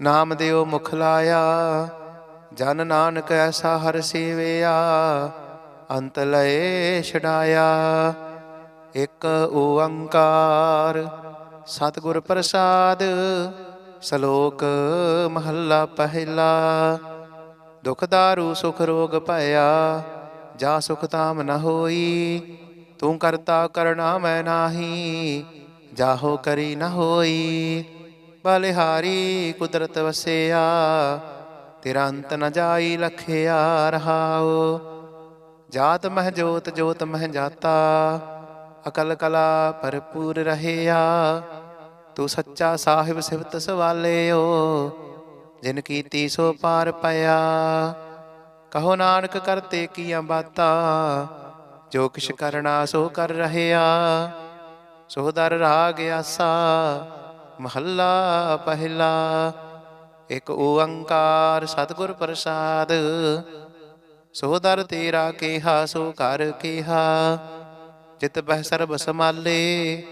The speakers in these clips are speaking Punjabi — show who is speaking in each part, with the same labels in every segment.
Speaker 1: ਨਾਮ ਦਿਓ ਮੁਖ ਲਾਇਆ, ਜਨ ਨਾਨਕ ਐਸਾ ਹਰ ਸੇਵਿਆ, ਅੰਤ ਲਏ ਛਡਾਇਆ। ਇੱਕ ਓੰਕਾਰ, ਸਤਿਗੁਰ ਪ੍ਰਸਾਦ, ਸ਼ਲੋਕ ਮਹੱਲਾ ਪਹਿਲਾ। ਦੁਖ ਦਾਰੂ, ਸੁਖ ਰੋਗ ਭਇਆ, ਜਾ ਸੁਖ ਤਾਮ ਨ ਹੋਈ, ਤੂੰ ਕਰਤਾ ਕਰਣਾ ਮੈਂ ਨਾਹੀ, ਜਾਹੋ ਕਰੀ ਨ ਹੋਈ। ਬਲਿਹਾਰੀ ਕੁਦਰਤ ਵਸਿਆ, ਤੇਰਾ ਅੰਤ ਨ ਜਾਈ ਲਖਿਆ ਰਹਾਓ ਜਾਤ ਮਹਿ ਜੋਤ ਜੋਤ ਮਹਿ ਜਾਤਾ, ਅਕਲ ਕਲਾ ਭਰਪੂਰ ਰਹਿਆ। ਤੂੰ ਸੱਚਾ ਸਾਹਿਬ ਸਿਵਤ ਸਵਾਲਿਓ, ਜਿਨ ਕੀਤੀ ਸੋ ਪਾਰ ਪਿਆ। ਕਹੋ ਨਾਨਕ ਕਰਤੇ ਕੀਆਂ ਬਾਤਾਂ, ਜੋ ਕਿਛ ਕਰਨਾ ਸੋ ਕਰ ਰਹਿਆ। ਸੋ ਦਰ ਰਾਗ ਆਸਾ ਮਹੱਲਾ ਪਹਿਲਾ, ਇਕ ਓੰਕਾਰ ਸਤਿਗੁਰ ਪ੍ਰਸਾਦ। ਸੋ ਦਰ ਤੇਰਾ ਕੇਹਾ, ਸੋ ਕਰ ਕੇਹਾ। ਜਿਤ ਬਹਿ ਸਰਬ ਸਮਾਲੇ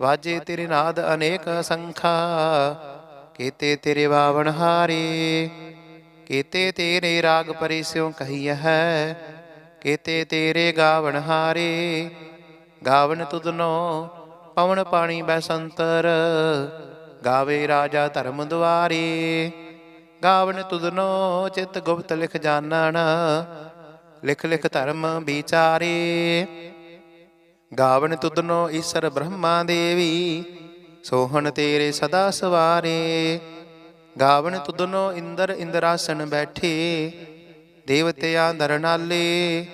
Speaker 1: ਵਾਜੇ ਤੇਰੇ ਨਾਦ ਅਨੇਕ ਸੰਖਾ। ਕੀਤੇ ਤੇਰੇ ਬਾਵਣ ਹਾਰੇ, ਕੀਤੇ ਤੇਰੇ ਰਾਗ ਪਰਿਸਿਉ ਕਹੀ ਹੈ। ਕੀਤੇ ਤੇਰੇ ਗਾਵਣ ਹਾਰੇ, ਗਾਵਨ ਤੁਧਨੋ ਪਵਨ ਪਾਣੀ ਬੈਸੰਤਰ, ਗਾਵੇ ਰਾਜਾ ਧਰਮ ਦੁਆਰੇ। ਗਾਵਨ ਤੁਧਨੋ ਚਿਤ ਗੁਪਤ ਲਿਖ ਜਾਣਨ, ਲਿਖ ਲਿਖ ਧਰਮ ਵਿਚਾਰੇ। ਗਾਵਨ ਤੁਧਨੋ ਈਸ਼ਰ ਬ੍ਰਹਮਾ ਦੇਵੀ, ਸੋਹਣ ਤੇਰੇ ਸਦਾ ਸਵਾਰੇ। ਗਾਵਨ ਤੁਧਨੋ ਇੰਦਰ ਇੰਦਰਾਸਨ ਬੈਠੇ, ਦੇਵਤਿਆਂ ਦਰਨਾਲੇ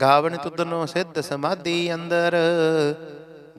Speaker 1: ਗਾਵਨ ਤੁਧਨੋ ਸਿੱਧ ਸਮਾਧੀ ਅੰਦਰ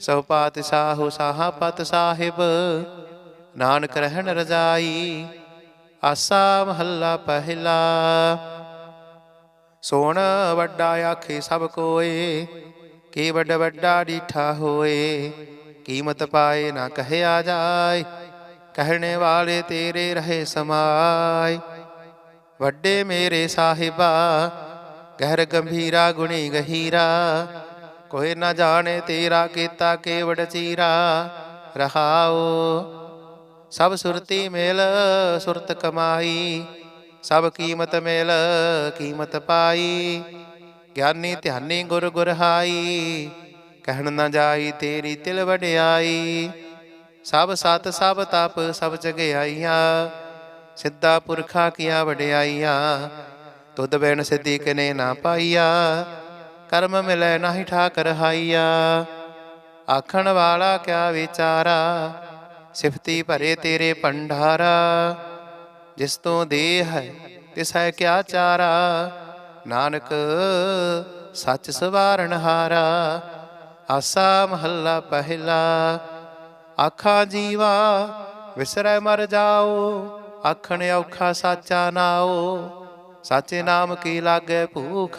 Speaker 1: ਸੋ ਪਾਤ ਸਾਹੋ ਸਾਹਾ ਪਤ ਸਾਹਿਬ, ਨਾਨਕ ਰਹਿਣ ਰਜਾਈ, ਆਸਾ ਮਹੱਲਾ ਪਹਿਲਾ। ਸੋਣ ਵੱਡਾ ਆਖੇ ਸਭ ਕੋਏ, ਕੀ ਵੱਡ ਵੱਡਾ ਡੀਠਾ ਹੋਏ, ਕੀਮਤ ਪਾਏ ਨਾ ਕਹਿਆ ਜਾਏ, ਕਹਿਣੇ ਵਾਲੇ ਤੇਰੇ ਰਹੇ ਸਮਾਏ। ਵੱਡੇ ਮੇਰੇ ਸਾਹਿਬਾ, ਗਹਿਰ ਗੰਭੀਰਾ ਗੁਣੀ ਗਹੀਰਾ ਕੋਈ ਨਾ ਜਾਣੇ ਤੇਰਾ ਕੀਤਾ ਕੇਵੜ ਚੀਰਾ ਰਹਾਓ ਸਭ ਸੁਰਤੀ ਮੇਲ, ਸੁਰਤ ਕਮਾਈ। ਸਭ ਕੀਮਤ ਮੇਲ, ਕੀਮਤ ਪਾਈ। ਗਿਆਨੀ ਧਿਆਨੀ ਗੁਰ ਗੁਰਹਾਈ। ਕਹਿਣ ਨਾ ਜਾਈ ਤੇਰੀ ਤਿਲ ਵਡਿਆਈ। ਸਭ ਸਤ, ਸਭ ਤਪ, ਸਭ ਜਗਿਆਈਆਂ। ਸਿੱਧਾ ਪੁਰਖਾ ਕੀਆ ਵਡਿਆਈਆਂ। ਤੁਧ ਬੈਣ ਸਿੱਧੀ ਕਨੇ ਨਾ ਪਾਈਆ। ਕਰਮ ਮਿਲੈ ਨਾਹੀ ਠਾਕਰ ਹਾਈਆ। ਆਖਣ ਵਾਲਾ ਕਿਆ ਵਿਚਾਰਾ, ਸਿਫਤੀ ਭਰੇ ਤੇਰੇ ਭੰਡਾਰਾ। ਜਿਸ ਤੋਂ ਦੇਹ ਹੈ, ਤਿਸ ਹੈ ਕਿਆ ਚਾਰਾ। ਨਾਨਕ, ਸੱਚ ਸਵਾਰਨ ਹਾਰਾ, ਆਸਾ ਮਹੱਲਾ ਪਹਿਲਾ। ਆਖਾਂ ਜੀਵਾ, ਵਿਸਰੈ ਮਰ ਜਾਓ, ਆਖਣ ਔਖਾ ਸਾਚਾ ਨਾਓ। ਸਾਚੇ ਨਾਮ ਕੀ ਲਾਗੇ ਭੂਖ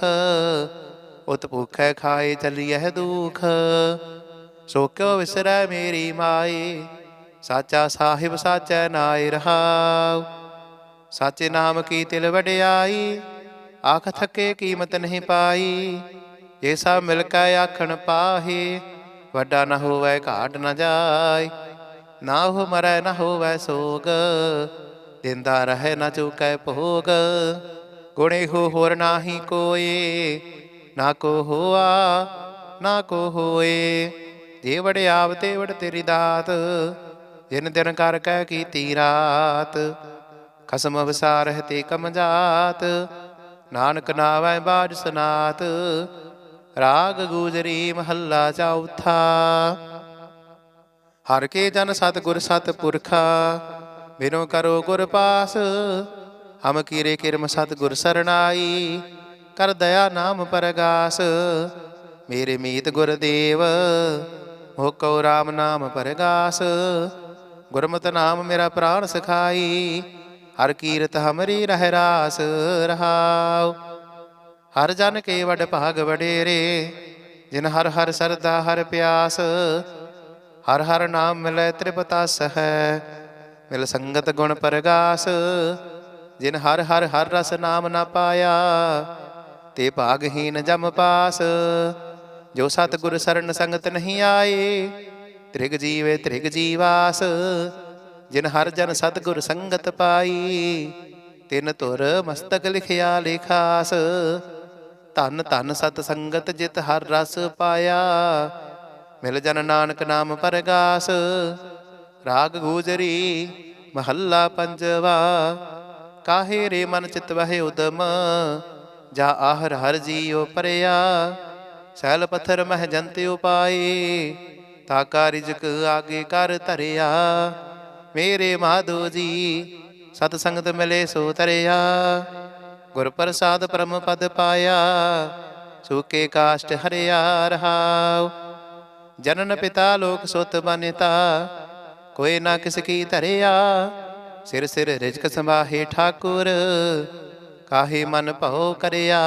Speaker 1: ਉਤ ਭੁਖੈ ਖਾਏ ਚਲੀਐ ਦੁਖ। ਸੋ ਕਿਉ ਵਿਸਰੈ ਮੇਰੀ ਮਾਈ? ਸਾਚਾ ਸਾਹਿਬ ਸਾਚੈ ਨਾਇ ਰਹਾਉ। ਸਾਚੇ ਨਾਮ ਕੀ ਤਿਲ ਵਡਿਆਈ? ਆਖ ਥਕੇ ਕੀਮਤ ਨਹੀਂ ਪਾਈ। ਜੇ ਸਭ ਮਿਲ ਕੇ ਆਖਣ ਪਾਹੇ, ਵੱਡਾ ਨਾ ਹੋਵੇ ਘਾਟ ਨਾ ਜਾਏ ਨਾ ਹੋ ਮਰੈ, ਨਾ ਹੋਵੇ ਸੋਗ। ਦਿੰਦਾ ਰਹੇ ਨਾ ਚੁਕੈ ਭੋਗ। ਗੁਣੇ ਹੋ ਹੋਰ ਨਾਹੀ ਕੋਏ ਨਾ ਕੋ ਹੋਆ, ਨਾ ਕੋ ਹੋਏ। ਦੇਵੜ ਵਡਿਆਵ ਤੇ ਤੇਰੀ ਦਾਤ, ਦਿਨ ਦਿਨ ਕਰ ਕਹਿ ਕੀਤੀ ਰਾਤ। ਖਸਮ ਵਿਸਾਰਹਿ ਤੇ ਕਮ ਜਾਤ, ਨਾਨਕ ਨਾਵੈ ਬਾਜ ਸਨਾਤ। ਰਾਗ ਗੂਜਰੀ ਮਹੱਲਾ ਚੌਥਾ ਹਰ ਕੇ ਜਨ ਸਤ ਗੁਰ ਸਤ ਪੁਰਖਾ, ਬਿਨੋ ਕਰੋ ਗੁਰ ਪਾਸ। ਹਮ ਕੀਰੇ ਕਿਰਮ ਸਤ ਗੁਰ ਸਰਣਾਈ ਕਰ ਦਇਆ ਨਾਮ ਪਰਗਾਸ। ਮੇਰੇ ਮੀਤ ਗੁਰਦੇਵ, ਹੋ ਕਉ ਰਾਮ ਨਾਮ ਪਰਗਾਸ। ਗੁਰਮਤਿ ਨਾਮ ਮੇਰਾ ਪ੍ਰਾਣ ਸਖਾਈ, ਹਰ ਕੀਰਤ ਹਮਰੀ ਰਹਿ ਰਾਸ ਰਹਾਉ। ਹਰ ਜਨ ਕੇ ਵਡ ਭਾਗ ਵਡੇਰੇ, ਜਿਨ ਹਰ ਹਰ ਸਰਦਾ ਹਰ ਪਿਆਸ। ਹਰ ਹਰ ਨਾਮ ਮਿਲੈ ਤ੍ਰਿਪਤਾਸ ਹੈ ਮਿਲ ਸੰਗਤ ਗੁਣ ਪਰਗਾਸ। ਜਿਨ ਹਰ ਹਰ ਹਰ ਰਸ ਨਾਮ ਨਾ ਪਾਇਆ ਤੇ ਭਾਗਹੀਨ ਜਮ ਪਾਸ। ਜੋ ਸਤਗੁਰ ਸਰਨ ਸੰਗਤ ਨਹੀਂ ਆਏ, ਤ੍ਰਿਗ ਜੀਵੇ ਤ੍ਰਿਗ ਜੀਵਾਸ। ਜਿਨ ਹਰ ਜਨ ਸਤਗੁਰ ਸੰਗਤ ਪਾਈ, ਤਿਨ ਤੁਰ ਮਸਤਕ ਲਿਖਿਆ ਲੇਖਾਸ। ਧਨ ਧਨ ਸਤ ਸੰਗਤ ਜਿਤ ਹਰ ਰਸ ਪਾਇਆ, ਮਿਲ ਜਨ ਨਾਨਕ ਨਾਮ ਪਰਗਾਸ। ਰਾਗ ਗੂਜਰੀ ਮਹੱਲਾ ਪੰਜਵਾ, ਕਾਹੇ ਰੇ ਮਨ ਚਿਤ ਵਹਿ ਉਦਮ। ਜਾ ਆਹਰ ਹਰ ਜੀਉ ਪਰਿਆ, ਸੈਲ ਪੱਥਰ ਮਹਿ ਜੰਤ ਉਪਾਏ ਤਾਕਾ ਰਿਜਕ ਆਗੇ ਕਰ ਧਰਿਆ। ਮੇਰੇ ਮਾਧੋ ਜੀ, ਸਤ ਸੰਗਤ ਮਿਲੇ ਸੋ ਤਰਿਆ। ਗੁਰ ਪ੍ਰਸਾਦ ਪਰਮ ਪਦ ਪਾਇਆ, ਸੂਕੇ ਕਾਸ਼ਟ ਹਰਿਆ ਰਹਾਉ। ਜਨਨ ਪਿਤਾ ਲੋਕ ਸੁਤ ਬਨਿਤਾ, ਕੋਈ ਨਾ ਕਿਸ ਕੀ ਧਰਿਆ। ਸਿਰ ਸਿਰ ਰਿਜਕ ਸੰਭਾਹੇ ਠਾਕੁਰ ਕਾਹੇ ਮਨ ਭਉ ਕਰਿਆ?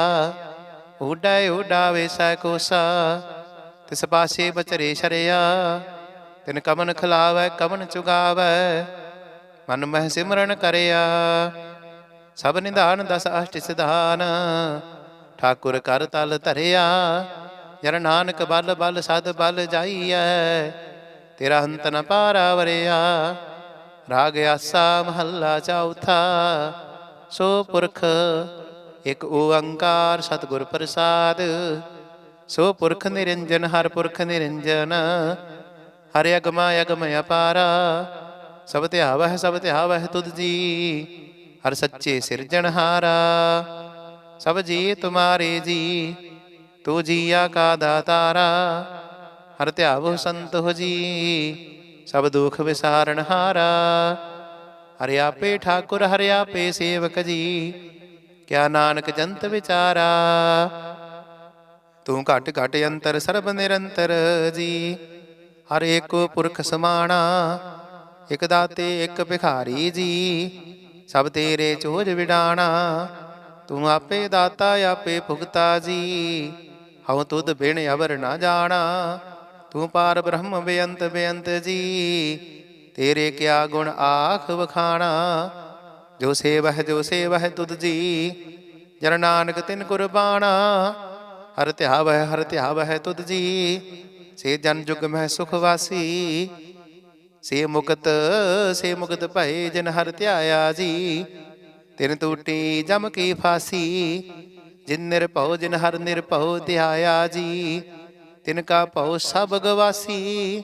Speaker 1: ਉਡੈ ਉਡਾਵੇ ਸੈ ਕੋਸਾ। ਤਿਸ ਪਾਸੇ ਬਚਰੇ ਸ਼ਰਿਆ। ਤਿਨ ਕਮਨ ਖਲਾਵੈ, ਕਮਨ ਚੁਗਾਵੈ। ਮਨ ਮਹਿ ਸਿਮਰਨ ਕਰਿਆ। ਸਭ ਨਿਧਾਨ ਦਸ ਅਸ਼ਟ ਸਿਧਾਨ। ਠਾਕੁਰ ਕਰ ਤਲ ਧਰਿਆ। ਜਰ ਨਾਨਕ ਬਲ ਬਲ ਸਦ ਬਲ ਜਾਈਐ। ਤੇਰਾ ਹੰਤ ਨ ਪਾਰਾ ਵਰਿਆ। ਰਾਗ ਆਸਾ ਮਹੱਲਾ ਚੌਥਾ। ਸੋ ਪੁਰਖ, ਇਕ ਓੰਕਾਰ ਸਤਿਗੁਰ ਪ੍ਰਸਾਦ। ਸੋ ਪੁਰਖ ਨਿਰੰਜਨ, ਹਰ ਪੁਰਖ ਨਿਰੰਜਨ। ਹਰਿ ਅਗਮਾ, ਅਗਮ ਅਪਾਰਾ। ਸਭ ਧਿਆਵਹਿ ਸਭ ਧਿਆਵਹਿ ਤੁਧ ਜੀ। ਹਰ ਸੱਚੇ ਸਿਰਜਣਹਾਰਾ ਸਭ ਜੀ ਤੁਮਾਰੇ ਜੀ, ਤੂੰ ਜੀਆ ਕਾ ਦਾਤਾਰਾ। ਹਰ ਧਿਆਵੋ ਸੰਤ ਹੋ ਜੀ, ਸਭ ਦੁਖ ਵਿਸਾਰਣਹਾਰਾ ਹਰਿਆ ਹਰਿ ਆਪੇ ਠਾਕੁਰ, ਹਰਿਆ ਆਪੇ ਸੇਵਕ ਜੀ। ਕਿਆ ਨਾਨਕ ਜੰਤ ਵਿਚਾਰਾ। ਤੂੰ ਘਟ ਘਟ ਅੰਤਰ ਸਰਬ ਨਿਰੰਤਰ ਜੀ। ਹਰ ਇੱਕ ਪੁਰਖ ਸਮਾਣਾ, ਇਕ ਦਾਤੇ, ਇੱਕ ਭਿਖਾਰੀ ਜੀ। ਸਭ ਤੇਰੇ ਚੋਜ ਵਿਡਾਣਾ, ਤੂੰ ਆਪੇ ਦਾਤਾ, ਆਪੇ ਭੁਗਤਾ ਜੀ। ਹਉ ਤੁਧ ਬਿਨ ਅਵਰ ਨਾ ਜਾਣਾ, ਤੂੰ ਪਾਰ ਬ੍ਰਹਮ ਬੇਅੰਤ ਬੇਅੰਤ ਜੀ। ਤੇਰੇ ਕਿਆ ਗੁਣ ਆਖ ਵਖਾਣਾ? ਜੋ ਸੇਵਹਿ ਜੋ ਸੇਵਹਿ ਤੁਧ ਜੀ, ਜਨ ਨਾਨਕ ਤਿਨ ਕੁਰਬਾਨਾ ਹਰ ਧਿਆਵਹਿ ਹਰ ਧਿਆਵਹਿ ਤੁਧ ਜੀ, ਸੇ ਜਨ ਜੁਗ ਮਹਿ ਸੁਖ ਵਾਸੀ। ਸੇ ਮੁਕਤ ਸੇ ਮੁਕਤ ਭਏ ਜਨ ਹਰ ਧਿਆਇਆ ਜੀ, ਤਿਨ ਟੂਟੀ ਜਮ ਕੀ ਫਾਸੀ। ਜਿਨ ਨਿਰਭਉ, ਜਿਨ ਹਰ ਨਿਰਭਉ ਧਿਆਇਆ ਜੀ, ਤਿਨ ਕਾ ਭਉ ਸਭ ਗਵਾਸੀ।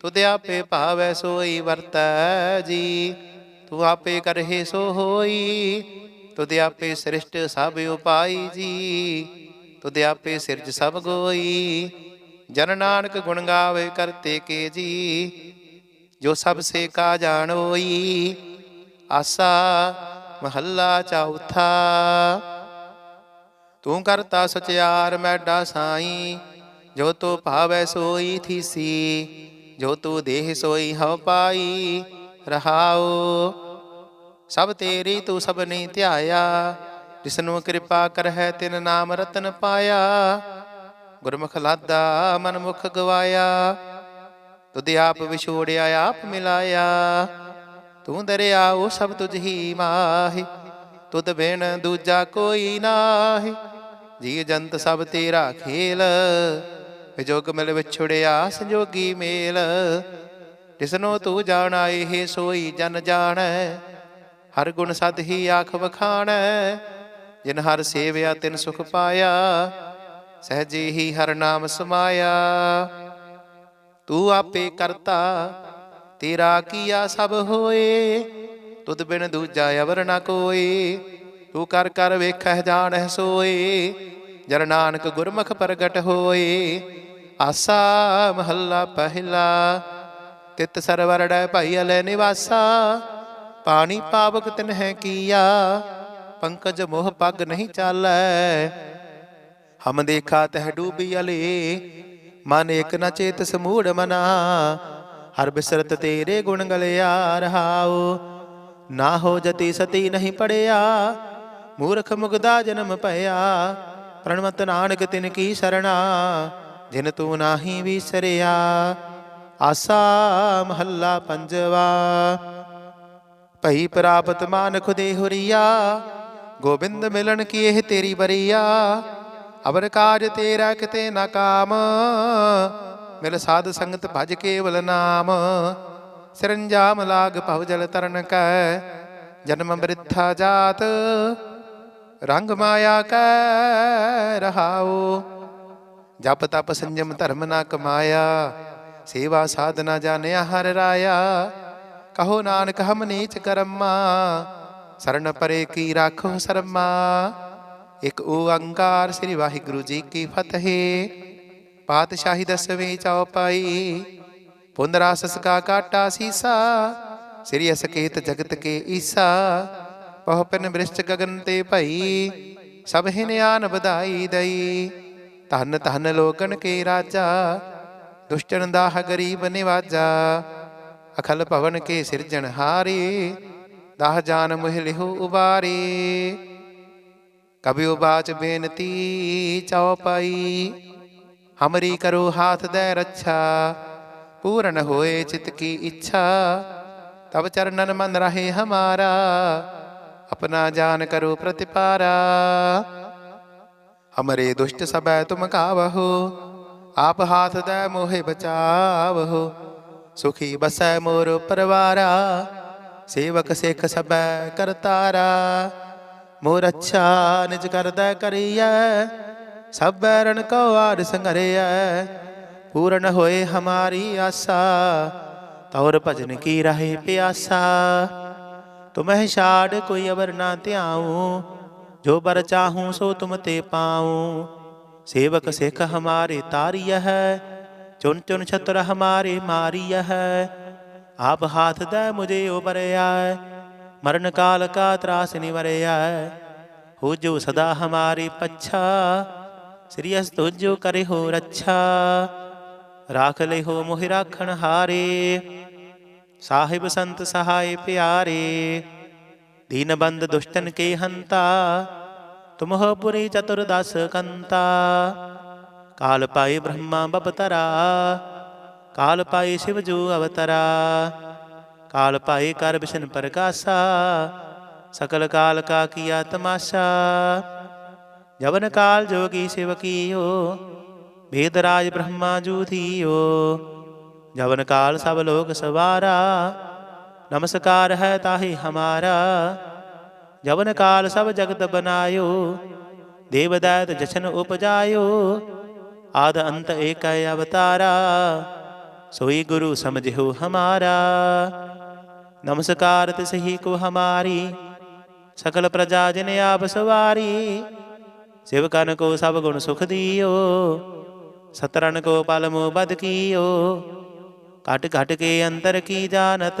Speaker 1: ਤੁਧ ਆਪੇ ਭਾਵੈ ਸੋਈ ਵਰਤੈ ਜੀ। ਤੂੰ ਆਪੇ ਕਰਹਿ ਸੋ ਹੋਈ। ਤੁਧ ਆਪੇ ਸ੍ਰਿਸ਼ਟ ਸਭ ਉਪਾਈ ਜੀ। ਤੁਧ ਆਪੇ ਸਿਰਜ ਸਭ ਗੋਈ। ਜਨ ਨਾਨਕ ਗੁਣ ਗਾਵੇ ਕਰਤੇ ਕੇ ਜੀ। ਜੋ ਸਭ ਸੇ ਕਾ ਜਾਣੋਈ ਆਸਾ ਮਹੱਲਾ ਚੌਥਾ। ਤੂੰ ਕਰਤਾ ਸਚਿਆਰ ਮੈਡਾ ਸਾਈ। ਜੋ ਤੋ ਭਾਵੈ ਸੋਈ ਥੀਸੀ। ਜੋ ਤੂ ਦੇਹ ਸੋਈ ਹਉ ਪਾਈ, ਰਹਾਉ। ਸਭ ਤੇਰੀ ਤੂੰ ਸਭ ਨਹੀਂ ਧਿਆਇਆ, ਜਿਸਨੂੰ ਕਿਰਪਾ ਕਰਹਿ ਤਿਨ ਨਾਮ ਰਤਨ ਪਾਇਆ। ਗੁਰਮੁਖ ਲਾਦਾ ਮਨ ਮੁਖ ਗਵਾਇਆ, ਤੁਧ ਆਪ ਵਿਛੋੜਿਆ, ਆਪ ਮਿਲਾਇਆ। ਤੂੰ ਦਰਿਆ ਉਹ ਸਭ ਤੁਝ ਹੀ ਮਾਹਿ, ਤੁਧ ਬਿਨ ਦੂਜਾ ਕੋਈ ਨਾਹੀ। ਜੀ ਜੰਤ ਸਭ ਤੇਰਾ ਖੇਲ ਵਿਜੋਗ ਮਿਲ ਵਿਛੜਿਆ ਸੰਜੋਗੀ ਮੇਲ। ਜਿਸਨੂੰ ਤੂੰ ਜਾਣਾ, ਇਹ ਸੋਈ ਜਨ ਜਾਣੈ। ਹਰ ਗੁਣ ਸਦ ਹੀ ਆਖ ਵਖਾਣੈ। ਜਿਨ ਹਰ ਸੇਵਿਆ, ਤਿਨ ਸੁਖ ਪਾਇਆ। ਸਹਜੇ ਹੀ ਹਰ ਨਾਮ ਸਮਾਇਆ। ਤੂੰ ਆਪੇ ਕਰਤਾ, ਤੇਰਾ ਕੀਆ ਸਭ ਹੋਏ। ਤੁਧ ਬਿਨ ਦੂਜਾ ਅਵਰ ਨਾ ਕੋਏ। ਤੂੰ ਕਰ ਕਰ ਵੇਖਹਿ, ਜਾਣਹਿ ਸੋਏ। ਜਨ ਨਾਨਕ ਗੁਰਮੁਖ ਪ੍ਰਗਟ ਹੋਏ। ਆਸਾ ਮਹੱਲਾ ਪਹਿਲਾ। ਤਿਤ ਸਰਵਰੜੈ ਭਾਈ ਅਲੇ ਨਿਵਾਸਾ, ਪਾਣੀ ਪਾਵਕ ਤਿਨ ਹੈ ਕੀਆ, ਪੰਕਜ ਮੋਹ ਪੱਗ ਨਹੀਂ ਚਾਲੈ। ਹਮ ਦੇਖਾ ਤਹ ਡੂਬੀ ਅਲੇ, ਮਨ ਇਕ ਨ ਚੇਤ ਸਮੂੜ ਮਨਾ। ਹਰ ਬਿਸਰਤ ਤੇਰੇ ਗੁਣ ਗਲਿਆ ਰਹਾਉ, ਨਾ ਹੋ ਜਤੀ ਸਤੀ ਨਹੀਂ ਪੜਿਆ। ਮੂਰਖ ਮੁਗਦਾ ਜਨਮ ਭਇਆ, ਪ੍ਰਣਵਤ ਨਾਨਕ ਤਿਨ ਕੀ ਸਰਣਾ। ਜਿਨ ਤੂੰ ਨਾਹੀ ਵਿਸਰਿਆ, ਆਸਾ ਮਹੱਲਾ ਪੰਜਵਾ। ਭਈ ਪ੍ਰਾਪਤ ਮਾਨ ਖੁਦੇ ਹੁਰੀਆ, ਗੋਬਿੰਦ ਮਿਲਣ ਕੀ ਇਹ ਤੇਰੀ ਬਰੀਆ ਅਵਰ ਕਾਜ ਤੇਰਾ ਕਿਤੇ ਨਾ ਕਾਮ, ਮਿਲ ਸਾਧ ਸੰਗਤ ਭਜ ਕੇਵਲ ਨਾਮ। ਸਰੰਜਾਮ ਲਾਗ ਭਵ ਜਲ ਤਰਨ ਕੈ, ਜਨਮ ਬ੍ਰਿਥਾ ਜਾਤ, ਰੰਗ ਮਾਇਆ ਕੈ ਰਹਾਉ। ਜਪ ਤਪ ਸੰਜਮ ਧਰਮ ਨਾ ਕਮਾਇਆ, ਸੇਵਾ ਸਾਧਨਾ ਜਾਣਿਆ ਹਰ ਰਾਇਆ। ਕਹੋ ਨਾਨਕ ਹਮ ਨੀਚ ਕਰਮਾ, ਸਰਨ ਪਰੇ ਕੀ ਰਾਖੋ ਸਰਮਾ। ਇਕ ਓੰਕਾਰ ਸ੍ਰੀ ਵਾਹਿਗੁਰੂ ਜੀ ਕੀ ਫਤਿਹ। ਪਾਤਸ਼ਾਹੀ ਦਸਵੇਂ ਚੌਪਾਈ ਪੁੰਦਰਾ ਸਸਕਾ ਕਾਟਾ ਸੀਸਾ, ਸ੍ਰੀ ਅਸਕੇਤ ਜਗਤ ਕੇ ਈਸਾ। ਬਹੁ ਪਿਨ ਬ੍ਰਿਸ਼ਟ ਗਗਨ ਤੇ ਭਈ, ਸਭ ਹਿਨਿਆਨ ਵਧਾਈ ਦਈ। ਧਨ ਤਨ ਲੋਕਨ ਕੇ ਰਾਜਾ, ਦੁਸ਼ਟਨ ਦਾਹ ਗਰੀਬ ਨਿਵਾਜਾ, ਅਖਲ ਭਵਨ ਕੇ ਸਿਰਜਣ ਹਾਰੀ, ਦਾਹ ਜਾਨ ਮੁਹਿ ਲਿਹੁ ਉਬਾਰੇ। ਕਬਿਉ ਬਾਚ ਬੇਨਤੀ ਚਉਪਾਈ ਹਮਰੀ ਕਰੋ ਹਾਥ ਦੇ ਰੱਛਾ, ਪੂਰਨ ਹੋਏ ਚਿਤ ਕੀ ਇੱਛਾ ਤਬ ਚਰਨਨ ਮਨ ਰਹੇ ਹਮਾਰਾ, ਆਪਣਾ ਜਾਨ ਕਰੋ ਪ੍ਰਤਿਪਾਰਾ। ਅਮਰੇ ਦੁਸ਼ਟ ਸਭੈ ਤੁਮ ਕਾਵਹੁ, ਆਪ ਹਾਥ ਦੈ ਮੋਹਿ ਬਚਾਵਹੁ। ਸੁਖੀ ਬਸੈ ਮੋਰ ਪਰਵਾਰਾ, ਸੇਵਕ ਸਿਖ ਸਭੈ ਕਰਤਾਰਾ ਮੋਰ ਅੱਛਾ ਨਿਜ ਕਰਦਾ ਕਰੀਐ, ਸਭੈ ਰਣ ਕੋ ਆੜ ਸੰਗਰਿਐ। ਪੂਰਨ ਹੋਏ ਹਮਾਰੀ ਆਸਾ, ਤੌਰ ਭਜਨ ਕੀ ਰਾਹੇ ਪਿਆਸਾ। ਤੁਮਹਿ ਛਾੜ ਕੋਈ ਅਵਰ ਨਾ ਧਿਆਉ ਜੋ ਬਰ ਚਾਹੂੰ ਸੋ ਤੁਮ ਤੇ ਪਾਉ। ਸੇਵਕ ਸਿੱਖ ਹਮਾਰੇ ਤਾਰੀය ਹੈ, ਚੁਨ ਚੁਨ ਛਤਰ ਹਮਾਰੇ ਮਾਰੀय ਹੈ। ਆਪ ਹਾਥ ਦੇ ਮੁਝੇ ਉਬਰਿਆ, ਮਰਨ ਕਾਲ ਕਾ ਤਰਾਸ ਨਿਵਰਿਆ। ਹੋ ਜੋ ਸਦਾ ਹਮਾਰੇ ਪੱਛਾ, ਸ੍ਰੀ ਅਸ ਤੁਜੋ ਕਰੇ ਹੋ ਰੱਛਾ। ਰਾਖ ਲੈ ਹੋ ਮੋਹਿ ਰਾਖਣ ਹਾਰੇ, ਸਾਹਿਬ ਸੰਤ ਸਹਾਇ ਪਿਆਰੇ। ਦੀਨ ਬੰਦ ਦੁਸ਼ਟਨ ਕੇ ਹੰਤਾ ਤੁਮਹ ਪੁਰੀ ਚਤੁਰਦਸ ਕੰਤਾ ਕਾਲ ਪਾਈ ਬ੍ਰਹਮਾ ਬਪਤਰਾ ਕਾਲ ਪਾਈ ਸ਼ਿਵ ਜੋ ਅਵਤਰਾ ਕਾਲ ਪਾਈ ਕਰ ਬਿਸ਼ਨ ਪ੍ਰਕਾਸ਼ਾ ਸਕਲ ਕਾਲ ਕਾ ਕੀਆ ਤਮਾਸ਼ਾ ਜਵਨ ਕਾਲ ਜੋਗੀ ਸਿਵ ਕੀਓ ਵੇਦ ਰਾਜ ਬ੍ਰਹਮਾ ਜੂ ਥੀਓ ਜਵਨ ਕਾਲ ਸਭ ਲੋਕ ਸਵਾਰਾ ਨਮਸਕਾਰ ਹੈ ਤਾਹੀ ਹਮਾਰਾ ਜਵਨ ਕਾਲ ਸਭ ਜਗਤ ਬਨਾਇਓ। ਦੇਵ ਦਾਤ ਜਸ਼ਨ ਉਪਜਾਇਓ। ਆਦ ਅੰਤ ਏਕੈ ਅਵਤਾਰਾ। ਸੋਈ ਗੁਰੂ ਸਮਝਿਓ ਹਮਾਰਾ। ਨਮਸਕਾਰ ਤਿਸਹੀ ਕੋ ਹਮਾਰੀ। ਸਕਲ ਪ੍ਰਜਾ ਜਿਨ ਆਪ ਸਵਾਰੀ। ਸਿਵ ਕਨ ਕੋ ਸਭ ਗੁਣ ਸੁਖ ਦਿਓ। ਸਤਰਨ ਕੋ ਪਲ ਮੋ ਬਦ ਕੀਓ। ਘਟ ਘਟ ਕੇ ਅੰਤਰ ਕੀ ਜਾਣਤ।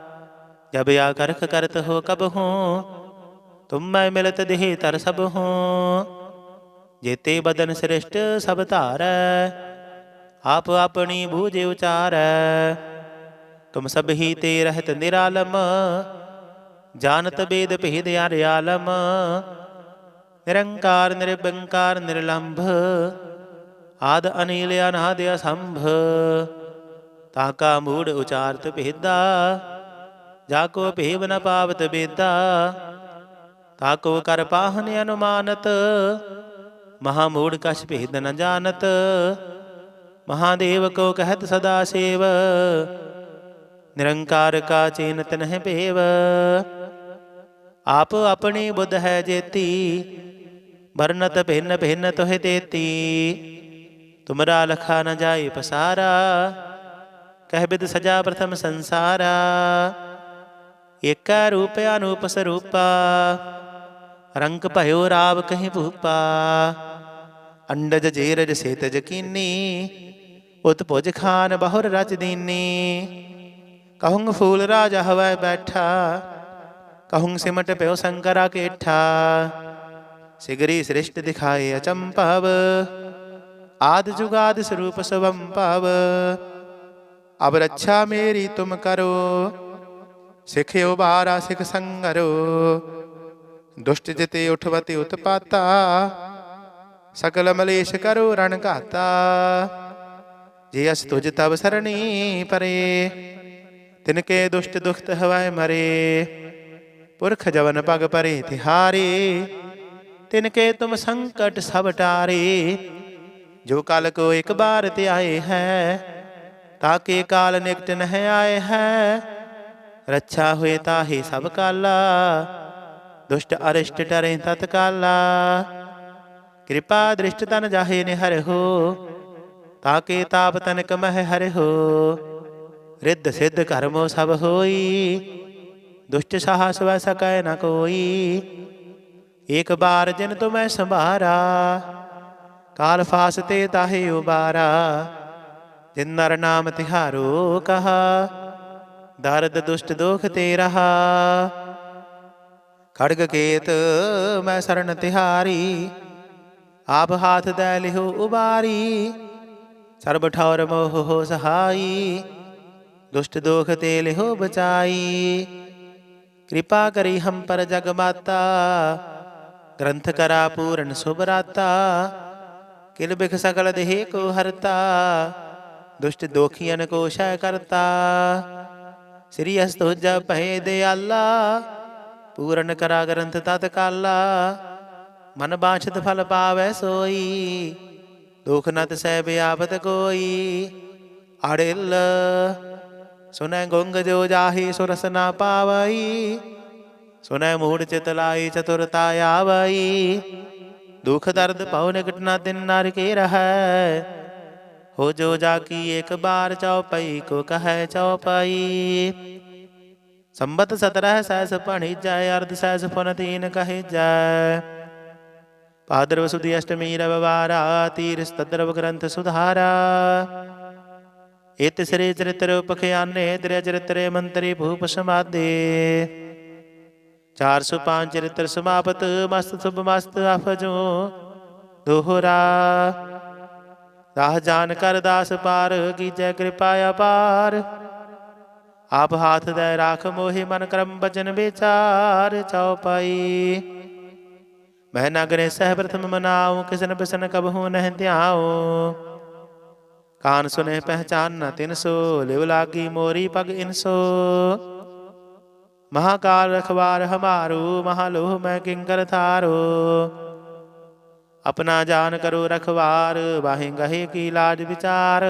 Speaker 1: ਜਬ ਆ ਕਰਖ ਕਰਤ ਹੋ ਕਬ ਹੋ ਤੁਮ ਮੈਂ ਮਿਲਤ ਦੇਹ ਤਰ ਸਭ ਹੋ ਜੇਤੇ ਬਦਨ ਸ੍ਰਿਸ਼ਟ ਸਭ ਧਾਰੈ ਆਪ ਆਪਣੀ ਬੂਝ ਉਚਾਰੈ ਤੁਮ ਸਭ ਹੀ ਤੇ ਰਹਿਤ ਨਿਰਾਲਮ ਜਾਣਤ ਬੇਦ ਭੇਦ ਆਰਿਆਲਮ ਨਿਰੰਕਾਰ ਨਿਰਬੰਕਾਰ ਨਿਰਲੰਭ ਆਦ ਅਨੀਲ ਅਨਾਦ ਅਸੰਭ ਤਾਕਾ ਮੂੜ ਉਚਾਰਤ ਭੇਦਾ ਜਾ ਕੋ ਭੇਵ ਨ ਪਾਵਤ ਬੇਦਾ ਤਾਕੋ ਕਰ ਪਾਹਨ ਅਨੁਮਾਨਤ, ਮਹਾ ਮੂੜ ਕਛ ਭੇਦ ਨ ਜਾਣਤ, ਮਹਾਦੇਵ ਕੋ ਕਹਿਤ ਸਦਾ ਸੇਵ, ਨਿਰੰਕਾਰ ਕਾ ਚੇਨਤ ਨਹਿ ਭੇਵ। ਆਪ ਆਪਣੀ ਬੁੱਧ ਹੈ ਜੇਤੀ, ਵਰਨਤ ਭਿੰਨ ਭਿੰਨ ਤੋਹਿ ਦੇਤੀ, ਤੁਮਰਾ ਲਖਾ ਨ ਜਾਏ ਪਸਾਰਾ, ਕਹਿ ਬਿਦ ਸਜਾ ਪ੍ਰਥਮ ਸੰਸਾਰਾ। ਏਕਾ ਰੂਪ ਅਨੂਪ ਸਰੂਪਾ ਰੰਗ ਭਇਓ ਰਾਵ ਕਹੀ ਭੂਪਾ। ਅੰਡਜ ਜੇਰਜ ਸੇਤਜ ਕੀਨੀ ਉਤਪੁਜ ਖਾਨ ਬਹੁਰ ਰਚ ਦੀਨੀ। ਕਹੂੰ ਫੂਲ ਰਾਜ ਹਵੈ ਬੈਠਾ ਕਹੂੰ ਸਿਮਟ ਪਿਓ ਸੰਕਰਾ ਕੇਠਾ। ਸਿਗਰੀ ਸ੍ਰਿਸ਼ਟ ਦਿਖਾਏ ਅਚੰਪਵ ਆਦ ਜੁਗਾਦ ਸਰੂਪ ਸਵੰ ਭਵ ਅਬ ਰੱਛਾ ਮੇਰੀ ਤੁਮ ਕਰੋ ਸਿਖਿਓ ਬਾਰਾ ਸਿਖ ਸੰਗਰੋ। ਦੁਸ਼ਟ ਜਿਤੇ ਉਠਵਤੀ ਉਤਪਾਤਾ। ਸਕਲ ਮਲੇਸ਼ ਕਰੋ, ਰਣ ਘਾਤਾ। ਜੇ ਅਸ ਤੁਜ ਤਬ ਸਰਣੀ ਪਰੇ ਤਿਨ ਕੇ ਦੁਸ਼ਟ ਦੁਖਤ ਹਵਾਏ ਮਰੇ। ਪੁਰਖ ਜਵਨ ਪਗ ਪਰੇ ਤਿਹਾਰੇ ਤਿਨ ਕੇ ਤੁਮ ਸੰਕਟ ਸਭ ਟਾਰੇ। ਜੋ ਕਲ ਕੋ ਇੱਕ ਬਾਰ ਤੇ ਆਏ ਹੈ ਤਾਕੇ ਕਾਲ ਨਿਕਟ ਨਹਿ ਆਏ ਹੈ। ਰੱਛਾ ਹੋਏ ਤਾਹੇ ਸਭ ਕਾਲਾ। ਦੁਸ਼ਟ ਅਰਿਸ਼ਟ ਟਰੇ ਤਤਕਾਲਾ ਕਿਰਪਾ ਦ੍ਰਿਸ਼ਟ ਤਨ ਜਾਹੇ ਨਿਹਰ ਹੋ ਤਾਕੇ ਤਾਪ ਤਨਕ ਮਹਿ ਹਰਿ ਹੋ। ਰਿੱਧ ਸਿੱਧ ਕਰਮੋ ਸਭ ਹੋਈ, ਦੁਸ਼ਟ ਸਾਹਸ ਵੈ ਸਕੈ ਨ ਕੋਈ। ਇਕ ਬਾਰ ਜਿਨ ਤੁਮੈ ਸੰਭਾਰਾ, ਕਾਲ ਫਾਸ ਤੇ ਤਾਹੇ ਉਬਾਰਾ। ਜਿਨ ਨਰ ਨਾਮ ਤਿਹਾਰੋ ਕਹਾ ਦਰਦ ਦੁਸ਼ਟ ਦੁਖ ਤੇ ਰਹਾ ਖੜਗ ਕੇਤ ਮੈਂ ਸਰਨ ਤਿਹਾਰੀ, ਆਪ ਹਾਥ ਦੈ ਲਿਹੁ ਉਬਾਰੀ। ਸਰਬ ਠੌਰ ਮੋਹ ਹੋ ਸਹਾਈ, ਦੁਸ਼ਟ ਦੋਖ ਤੇ ਲਿਹੁ ਬਚਾਈ। ਕਿਰਪਾ ਕਰੀ ਹਮ ਪਰ ਜਗ ਮਾਤਾ, ਗ੍ਰੰਥ ਕਰਾ ਪੂਰਨ ਸੁਭਰਾਤਾ ਕਿਲ ਬਿਖ ਸਕਲ ਦੇਹ ਕੋ ਹਰਤਾ, ਦੁਸ਼ਟ ਦੋਖੀਆਂ ਕੋ ਸ਼ੈ ਕਰਤਾ। ਸ੍ਰੀ ਅਸਤੋਜ ਭੈ ਦਿਆਲਾ, ਪੂਰਨ ਕਰਾ ਗ੍ਰੰਥ ਤਤ ਕਾਲਾ। ਮਨ ਬਾਛਤ ਫਲ ਪਾਵੈ ਸੋਈ, ਦੁਖ ਨਤ ਸਹਿ ਬਿਆਪਤ ਕੋਈ। ਅੜਿਲ, ਸੁਨੈ ਗੁੰਗ ਜੋ ਜਾਹੀ ਸੁਰਸ ਨਾ ਪਾਵਈ, ਸੁਨੈ ਮੂੜ ਚਿਤ ਲਾਈ ਚਤੁਰਤਾ ਆਵਈ। ਦੁਖ ਦਰਦ ਪਉ ਨਿਕਟ ਨਾ ਦਿਨ ਨਰ ਕੇ ਰਹੈ ਹੋ ਜੋ ਜਾ ਕੀ ਇੱਕ ਬਾਰ ਚਉਪਈ, ਕੋ ਕਹੈ ਚਉਪਈ। ਸੰਬਤ 17 ਸੈਸ ਪਣੀ ਜੈ ਅਰਧ ਸੈਸ ਫਨ ਤੀਨ ਕਹੇ ਜੈ ਭਾਦਰਵ ਸੁਦੀ ਅਸ਼ਟਮੀ ਰਵਵਾਰਾ ਤੀਰਸ ਤਦਰਵ ਗ੍ਰੰਥ ਸੁਧਾਰਾ। ਇਤ ਸ੍ਰੀ ਚਰਿਤ੍ਰ ਪਖਿਆਨੇ ਤ੍ਰਿ ਚਰਿਤਰੇ ਮੰਤਰੀ ਭੂਪ ਸਮਾਦੇ। 405 ਚਰਿਤ੍ਰ ਸਮਾਪਤ, ਮਸਤ ਸੁਭ ਮਸਤ ਅਫਜੋ ਦੋਹਰਾ। ਰਾਹ ਜਾਣ ਕਰ ਦਾਸ ਪਾਰ, ਕੀਜੈ ਕਿਰਪਾ ਅਪਾਰ। ਆਪ ਹਾਥ ਦੇ ਰਾਖ ਮੋਹਿ ਮਨ ਕਰਮ ਬਚਨ ਵਿਚਾਰ ਚਉਪਾਈ ਮੈਂ ਨਗਰੇ ਸਹਿ ਪ੍ਰਥਮ ਮਨਾਉ, ਕਿਸਨ ਬਿਸਨ ਕਬਹੂ ਨਹਿ ਧਿਆਉ। ਕਾਨ ਸੁਨੇ ਪਹਿਚਾਨ ਨ ਤਿਨ ਸੋ, ਲਿਵ ਲਾਗੀ ਮੋਰੀ ਪਗ ਇਨਸੋ ਮਹਾਕਾਲ ਰਖਵਾਰ ਹਮਾਰੂ, ਮਹਾਲੋਹ ਮੈਂ ਕਿੰਕਰ ਥਾਰੋ। ਆਪਣਾ ਜਾਨ ਕਰੋ ਰਖਵਾਰ ਵਾਹੇ ਗਹੇ ਕੀ ਲਾਜ ਵਿਚਾਰ।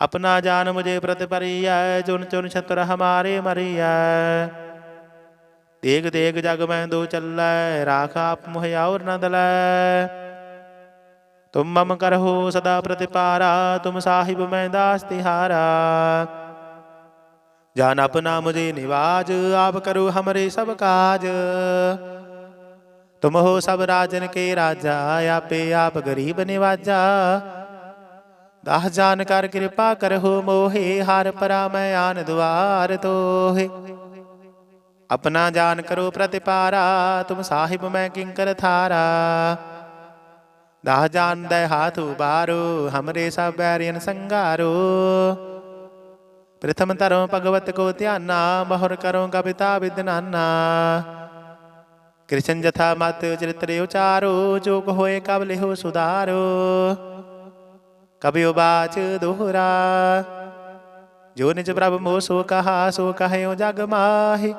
Speaker 1: ਆਪਣਾ ਜਾਨ ਮੁਝੇ ਪ੍ਰਤਿਪਰੀਐ ਚੁਨ ਚੁਨ ਛਤਰ ਹਮਾਰੇ ਮਰੀਐ। ਦੇਗ ਦੇਗ ਜਗ ਮੈਂ ਦੋ ਚੱਲੈ, ਰਾਖ ਆਪ ਮੁਹਿ ਔਰ ਨ ਦਲੈ। ਤੁਮ ਮਮ ਕਰਹੁ ਸਦਾ ਪ੍ਰਤਿਪਾਰਾ, ਤੁਮ ਸਾਹਿਬ ਮੈਂ ਦਾਸ ਤਿਹਾਰਾ। ਜਾਨ ਆਪਣਾ ਮੁਝੇ ਨਿਵਾਜ, ਆਪ ਕਰੋ ਹਮਰੇ ਸਭ ਕਾਜ। तुम हो सब राजन के राजा आपे आप गरीब निवाजा दाह जान कर कृपा करहो मोहे हार परा मैं आन द्वार तोहे अपना जान करो प्रतिपारा तुम साहिब मैं किंकर थारा दाह जान दे हाथ उबारो हमरे सब बैरियन संगारो प्रथम तरो भगवत को ध्याना बहुर करो कविता विदनाना ਕ੍ਰਿਸ਼ਨ ਜਥਾ ਮਤ ਚਰਿਤ੍ਰ ਉਚਾਰੋ ਜੋ ਕੋ ਹੋਏ ਕਬ ਲਿਹੋ ਸੁਧਾਰੋ। ਕਬਿਓ ਬਾਚ ਦੋਹਰਾ, ਜੋ ਨਿਜ ਪ੍ਰਭ ਮੋ ਸੋ ਕਹਾ, ਸੋ ਕਹਿਓ ਜਗ ਮਾਹਿ।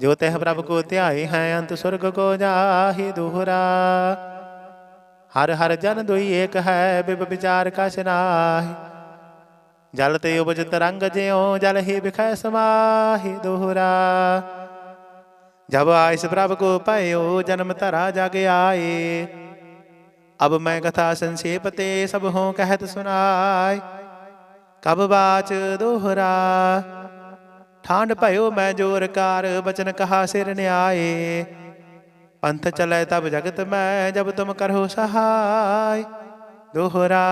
Speaker 1: ਜੋ ਤਹ ਪ੍ਰਭ ਕੋ ਧਿਆਏ ਹੈ, ਅੰਤ ਸੁਰਗ ਕੋ ਜਾਹਿ ਦੋਹਰਾ। ਹਰ ਹਰ ਜਨ ਦੁਈ ਏਕ ਹੈ, ਬਿਬ ਵਿਚਾਰ ਕਛ ਨਾਹਿ। ਜਲ ਤੇ ਉਪਜ ਤਰੰਗ ਜਿਉ, ਜਲ ਹੀ ਬਿਖੈ ਸਮਾਹਿ ਦੋਹਰਾ। जब आयस प्रभ को पयो, जन्म तरा जग आए अब मैं कथा संक्षेप ते सब हो कहत सुनाय। कब बाच दोहरा? ठांड पयो मैं ज़ोर कार, बचन कहा सिर न्याय। पंथ चले तब जगत मैं, जब तुम करो सहाय। दोहरा,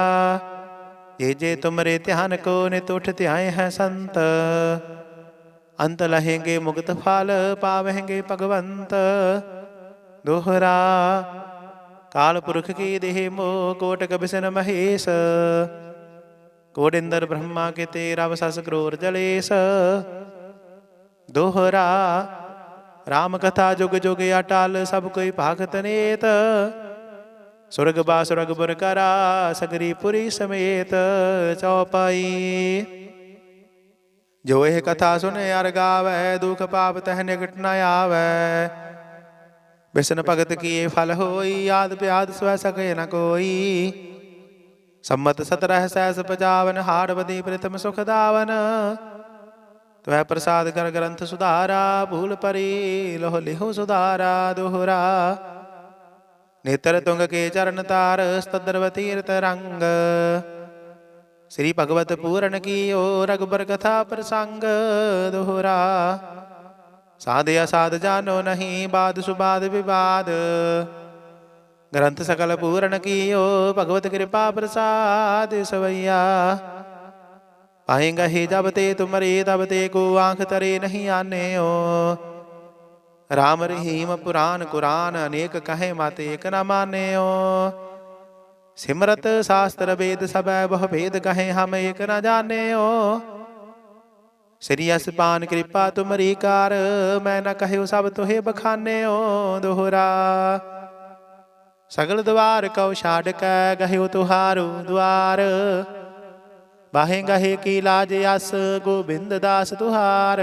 Speaker 1: ये जे तुमरे ध्यान को नित उठ त्याय है संत। ਅੰਤ ਲਹੇਂਗੇ ਮੁਕਤ ਫਲ, ਪਾਵਹਿੰਗੇ ਭਗਵੰਤ। ਦੋਹਰਾ, ਕਾਲ ਪੁਰਖ ਕੀ ਦੇਹ ਮੋ ਕੋਟਕ ਬਿਸਨ ਮਹੇਸ਼। ਕੋਡਿੰਦਰ ਬ੍ਰਹਮਾ ਕੇ ਤੇਰਾ ਵਸਸ ਕਰੋਰ ਜਲੇਸ। ਦੋਹਰਾ ਰਾਮ ਕਥਾ ਜੁਗ ਜੁਗ ਅਟਲ, ਸਭ ਕੋਈ ਭਾਗਤ ਨੇਤ। ਸੁਰਗ ਬਾ ਸੁਰਗ ਬੁਰ ਕਰਾ, ਸਗਰੀ ਪੁਰੀ ਸਮੇਤ। ਚੌਪਾਈ ਜੋ ਇਹ ਕਥਾ ਸੁਨੇ ਅਰ ਗਾਵੇ, ਦੁਖ ਪਾਪ ਤਹ ਨਿਕਟ ਨ ਆਵੇ। ਬਿਸਨ ਭਗਤ ਕੀਏ ਫਲ ਹੋਈ, ਆਦ ਪਿਆਦ ਸਵੈ ਸਕੇ ਨ ਕੋਈ। ਸੰਮਤ 17 ਸੈਸ ਪਜਾਵਨ ਹਾੜਵਦੀ ਪ੍ਰਿਤਮ ਸੁਖ ਦਾਵਨ। ਤਵੈ ਪ੍ਰਸਾਦ ਕਰ ਗ੍ਰੰਥ ਸੁਧਾਰਾ, ਭੂਲ ਪਰੀ ਲੋਹ ਲਿਹੋ ਸੁਧਾਰਾ, ਦੁਹਰਾ। ਨੇਤਰ ਤੁੰਗ ਕੇ ਚਰਨ ਤਾਰ ਸਤਦਰਵ ਤੀਰਤ ਰੰਗ। ਸ੍ਰੀ ਭਗਵਤ ਪੂਰਨ ਕੀਓ ਰਗਬਰ ਕਥਾ ਪ੍ਰਸੰਗ ਦੋਹਰਾ। ਸਾਧ ਅਸਾਧ ਜਾਨੋ ਨਹੀਂ, ਬਾਦ ਸੁਬਾਦ ਵਿਵਾਦ। ਗ੍ਰੰਥ ਸਕਲ ਪੂਰਨ ਕੀਓ ਭਗਵਤ ਕਿਰਪਾ ਪ੍ਰਸਾਦ ਸਵਈਆ। ਪਾਏਗਾ ਹੀ ਜਬ ਤੇ ਤੁਮਰੇ ਤਬ ਤੇ ਕੋ ਆਂਖ ਤਰੇ ਨਹੀਂ ਆਨੇਓ। ਰਾਮ ਰਹੀਮ ਪੁਰਾਨ ਕੁਰਾਨ, ਅਨੇਕ ਕਹੇ ਮਾਤੇ ਏਕ ਨ ਮਾਨਿਓ। ਸਿਮਰਤ ਸ਼ਾਸਤਰ ਵੇਦ ਸਭੈ, ਬਹੁ ਭੇਦ ਕਹੇ ਹਮ ਏਕ ਨ ਜਾਣਿਓ। ਸ੍ਰੀ ਅਸਪਾਨ ਕਿਰਪਾ ਤੁਮਰੀ ਕਾਰ, ਮੈਂ ਨ ਕਹਿਓ ਸਭ ਤੋਹੇ ਬਖਾਨਿਓ ਦੋਹਰਾ। ਸਗਲ ਦਵਾਰ ਕਉ ਛਾੜ ਕੈ ਗਹਿਓ ਤੁਹਾਰੂ ਦਵਾਰ ਬਾਹੇ ਗਹੇ ਕੀ ਲਾਜ ਅਸ, ਗੋਬਿੰਦ ਦਾਸ ਤੁਹਾਰ।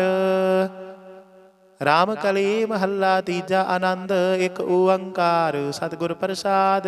Speaker 1: ਰਾਮ ਕਲੀ ਮਹੱਲਾ ਤੀਜਾ ਆਨੰਦ, ਇੱਕ ਓੰਕਾਰ ਸਤਿਗੁਰ ਪ੍ਰਸਾਦ।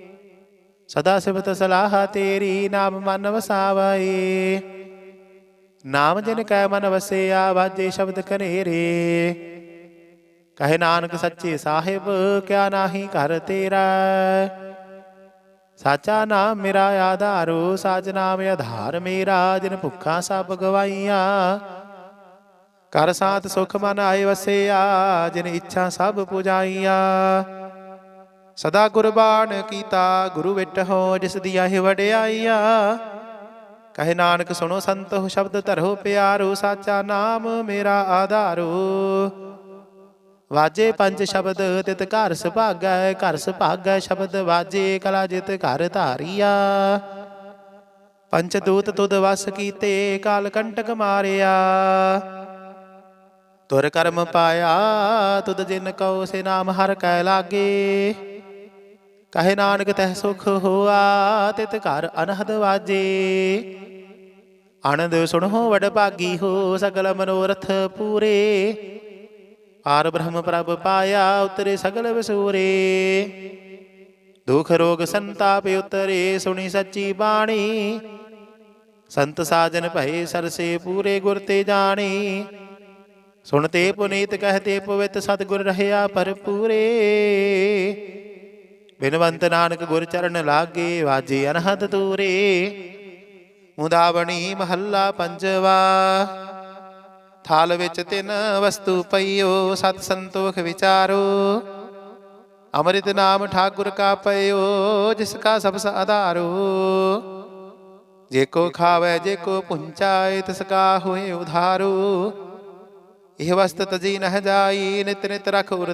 Speaker 1: ਸਦਾ ਸਿਵਤ ਸਲਾਹ ਤੇਰੀ, ਨਾਮ ਮਨ ਵਸਾਵਈ ਨਾਮ ਜਿਨ ਕੈ ਮਨ ਵਸਿਆ, ਵਾਜੇ ਸ਼ਬਦ ਕਨੇਰੇ ਕਹੇ ਨਾਨਕ ਸੱਚੇ ਸਾਹਿਬ, ਕਿਆ ਨਾਹੀ ਘਰ ਤੇਰਾ? ਸਾਚਾ ਨਾਮ ਮੇਰਾ ਆਧਾਰੋ, ਸਾਚ ਨਾਮ ਆਧਾਰ ਮੇਰਾ, ਜਿਨ ਭੁੱਖਾ ਸਭ ਗਵਾਈਆਂ। ਕਰ ਸਾਥ ਸੁਖ ਮਨ ਆਏ ਵਸਿਆ, ਜਿਨ ਇੱਛਾ ਸਭ ਪੁਜਾਈਆਂ। ਸਦਾ ਗੁਰਬਾਣ ਕੀਤਾ, ਗੁਰੂ ਵਿਟ ਹੋ, ਜਿਸ ਦੀ ਹੀ ਵਡਿਆਈਆ। ਕਹੇ ਨਾਨਕ, ਸੁਣੋ ਸੰਤੋ ਸ਼ਬਦ ਧਰੋ ਪਿਆਰੋ, ਸਾਚਾ ਨਾਮ ਮੇਰਾ ਆਧਾਰੋ। ਵਾਜੇ ਪੰਜ ਸ਼ਬਦ, ਤਿਤ ਘਰ ਸੁਭਾਗੈ ਘਰ ਸੁਭਾਗੈ ਸ਼ਬਦ ਵਾਜੇ, ਕਲਾ ਜਿਤ ਘਰ ਧਾਰੀਆ। ਪੰਚ ਦੂਤ ਤੁਧ ਵਸ ਕੀਤੇ, ਕਾਲ ਕੰਟਕ ਮਾਰਿਆ। ਤੁਰ ਕਰਮ ਪਾਇਆ, ਤੁਧ ਜਿਨ ਕਉ, ਸੇ ਨਾਮ ਹਰ ਕੈ ਲਾਗੇ। ਕਹੇ ਨਾਨਕ ਤਹਿ ਸੁਖ ਹੋਆ, ਤਿਤ ਘਰ ਅਨਹਦ ਵਾਜੇ। ਆਨੰਦ ਸੁਣੋ ਵਡ ਭਾਗੀ ਹੋ, ਸਗਲ ਮਨੋਰਥ ਪੂਰੇ। ਆਰ ਬ੍ਰਹਮ ਪ੍ਰਭ ਪਾਇਆ ਉਤਰੇ ਸਗਲ ਵਿਸੂਰੇ। ਦੁਖ ਰੋਗ ਸੰਤਾਪ ਉਤਰੇ, ਸੁਣੀ ਸੱਚੀ ਬਾਣੀ। ਸੰਤ ਸਾਜਨ ਭਏ ਸਰਸੇ ਪੂਰੇ ਗੁਰ ਤੇ ਜਾਣੀ। ਸੁਣਤੇ ਪੁਨੀਤ, ਕਹਤੇ ਪਵਿੱਤ, ਸਤਿਗੁਰ ਰਹਿਆ ਭਰਪੂਰੇ। ਬਿਨਵੰਤ ਨਾਨਕ ਗੁਰ ਚਰਨ ਲਾਗੇ ਵਾਜੇ ਅਨਹਦ ਤੂਰੇ ਮੁਦਾਵਣੀ ਮਹੱਲਾ ਪੰਜਵਾ। ਥਾਲ ਵਿੱਚ ਤਿੰਨ ਵਸਤੂ ਪਈਓ, ਸਤ ਸੰਤੋਖ ਵਿਚਾਰੋ। ਅੰਮ੍ਰਿਤ ਨਾਮ ਠਾਕੁਰ ਕਾ ਪਈਓ ਜਿਸ ਕਾ ਸਭ ਆਧਾਰੋ। ਜੇ ਕੋ ਖਾਵੇ, ਜੇ ਕੋ ਪੁੰਚਾਏ, ਤਿਸ ਕਾ ਹੋਏ ਉਧਾਰੋ। ਇਹ ਵਸਤ ਤਜੀ ਨਹ ਜਾਈ, ਨਿਤ ਨਿਤ ਰਖ ਉਰ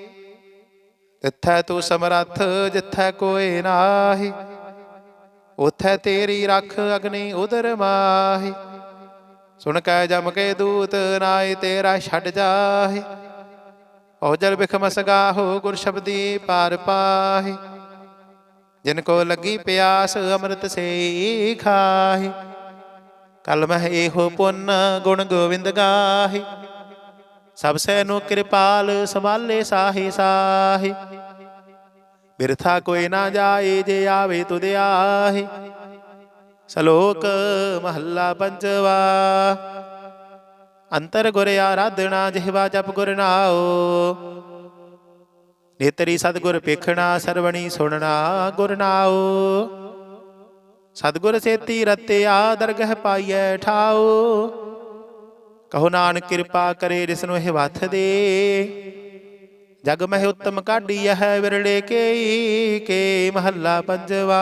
Speaker 1: ਤਿੱਥੈ ਤੂੰ ਸਮਰੱਥ, ਜਿੱਥੈ ਕੋਈ ਨਾਹੀ, ਉਥੈ ਤੇਰੀ ਰੱਖ ਅਗਨੀ ਉਦਰ ਮਾਹੀ। ਸੁਣ ਕੈ ਜਮ ਕੇ ਦੂਤ ਨਾਏ ਤੇਰਾ ਛੱਡ ਜਾਹੇ। ਓ ਜਲ ਬਿਖਮ ਗੁਰ ਸ਼ਬਦੀ ਪਾਰ ਪਾਹੇ। ਜਿਨ ਕੋ ਲੱਗੀ ਪਿਆਸ ਅੰਮ੍ਰਿਤ ਸੇ ਖਾਹੀ। ਕਲ ਮਹਿ ਇਹੋ ਪੁੰਨ ਗੁਣ ਗੋਵਿੰਦ ਗਾਹੀ। ਸਭ ਸੈ ਕਿਰਪਾਲ ਸੰਭਾਲੇ ਸਾਹੇ ਸਾਹੇ। ਬਿਰਥਾ ਕੋਈ ਨਾ ਜਾਏ, ਜੇ ਆਵੇ ਤੁਧ ਆਹੇ। ਸ਼ਲੋਕ ਮਹੱਲਾ ਪੰਜਵਾ। ਅੰਤਰ ਗੁਰ ਆਰਾਧਣਾ ਜਿਹਵਾ ਜਪ ਗੁਰ ਨਾਉ। ਨੇਤਰੀ ਸਤਗੁਰ ਪੇਖਣਾ ਸਰਵਣੀ ਸੁਣਨਾ ਗੁਰ ਨਾਉ। ਸਤਗੁਰ ਸੇਤੀ ਰਤਿਆ ਦਰਗਹ ਪਾਈਐ ਠਾਉ। ਕਹੋ ਨਾਨਕ ਕਿਰਪਾ ਕਰੇ ਜਿਸ ਨੂੰ ਇਹ ਵਥ ਦੇ। ਜਗ ਮਹਿ ਉਤਮ ਕਾਢੀ ਹੈ ਵਿਰਲੇ ਕੇ ਕੇ ਮਹੱਲਾ ਪੰਜਵਾ।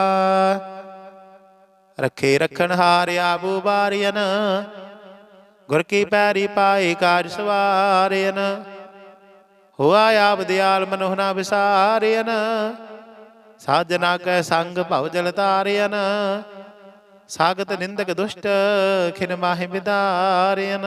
Speaker 1: ਰਖੇ ਰਖਣ ਹਾਰਿਆ ਬੂ ਬਾਰੀਨ ਗੁਰ ਕੀ ਪੈਰੀ ਪਾਏ ਕਾਜ ਸਵਾਰਿਨ ਹੋਆ ਆਪ ਦਿਆਲ ਮਨੋਹ ਨਾ ਵਿਸਾਰਿਨ ਸਾਜਨਾ ਕੈ ਸੰਗ ਭਵ ਜਲ ਤਾਰਿਨ ਸਾਗਤ ਨਿੰਦਕ ਦੁਸ਼ਟ ਖਿਨ ਮਾਹਿ ਵਿਦਾਰਿਨ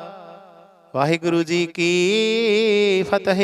Speaker 1: ਵਾਹਿਗੁਰੂ ਜੀ ਕੀ ਫਤਿਹ।